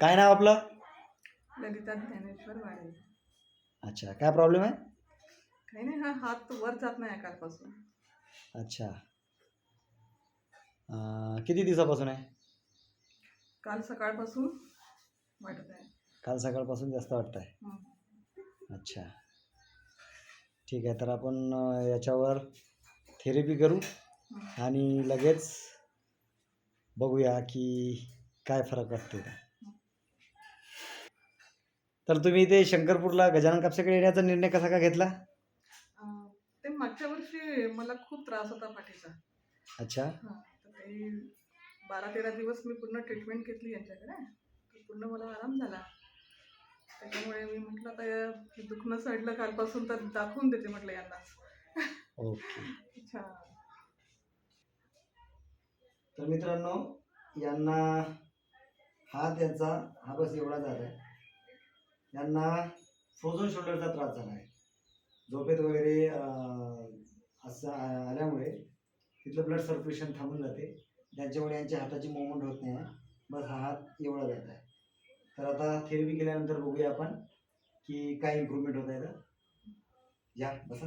काय नाव आपलं? ललिता ज्ञानेश्वर वाडे. अच्छा काय प्रॉब्लेम आहे? काही नाही हा हात वर जात नाही कालपासून अच्छा. अं, किती दिवसापासून आहे? काल सकाळपासून वाटत आहे काल सकाळपासून जास्त वाटत आहे. अच्छा. ठीक आहे तर आपण अं, याच्यावर थेरपी करू हं. आणि लगेच बघूया की काय फरक वाटतो का तर तुम्ही ते शंकरपूरला गजानन कापसेकडे येण्याचा निर्णय कसा का घेतला? अं, ते मागच्या वर्षी मला खूप त्रास होता पाठीचा. अच्छा. हां तर ते बारा तेरा दिवस मी पूर्ण ट्रीटमेंट घेतली यांच्याकडे तर पूर्ण मला आराम झाला. त्याच्यामुळे मी म्हटलं आता हे दुखणं सडलं कालपासून तर दाखवून देते म्हटलं यांना. ओके. अच्छा. तर मित्रांनो यांना हा त्यांचा हा बस एवढा झाला आहे यांना फ्रोझन शोल्डरचा त्रास झाला आहे. झोपेत वगैरे असं आल्यामुळे तिथलं ब्लड सर्क्युलेशन थांबून जाते. त्यांच्यामुळे यांच्या हाताची मुवमेंट होत नाही आहे. बस हा हात एवढा जात आहे. तर आता थेरपी केल्यानंतर बघूया आपण की काय इम्प्रूव्हमेंट होत आहे तर. या बसा.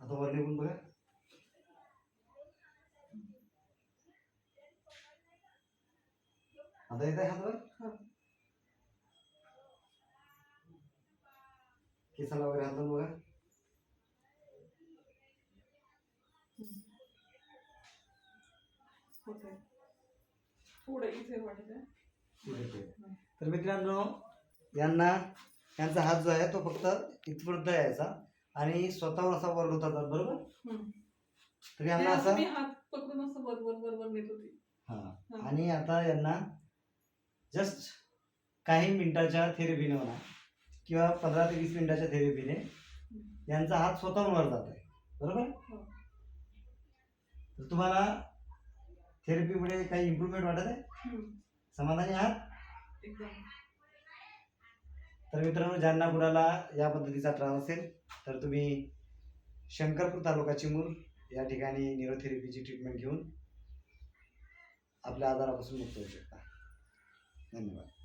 आता वर निघून बघा. आता येत आहे हातवर? हा. केसाला वगैरे हात बघा. पुढे. तर मित्रांनो यांना यांचा हात जो आहे तो फक्त इथपर्यंत यायचा. आणि स्वतःवर असा वर होता बरोबर. तर यांना असं असं मी हात पकडून असं वर वर वर वर नेत होती हा. आणि आता यांना जस्ट काही मिनिटाच्या थेरपीने म्हणा किंवा पंधरा ते वीस मिनिटाच्या थेरपीने यांचा हात स्वतःहून वर जात आहे बरोबर हो. तर तुम्हाला थेरपीमुळे काही इम्प्रूव्हमेंट वाटत आहे. समाधानी आहात एकदम तर मित्रांनो ज्यांना कुणाला या पद्धतीचा त्रास असेल तर तुम्ही शंकरपूर तालुका चिमूर या ठिकाणी न्यूरोथेरपीची ट्रीटमेंट घेऊन आपल्या आजारापासून मुक्त होऊ शकता. धन्यवाद.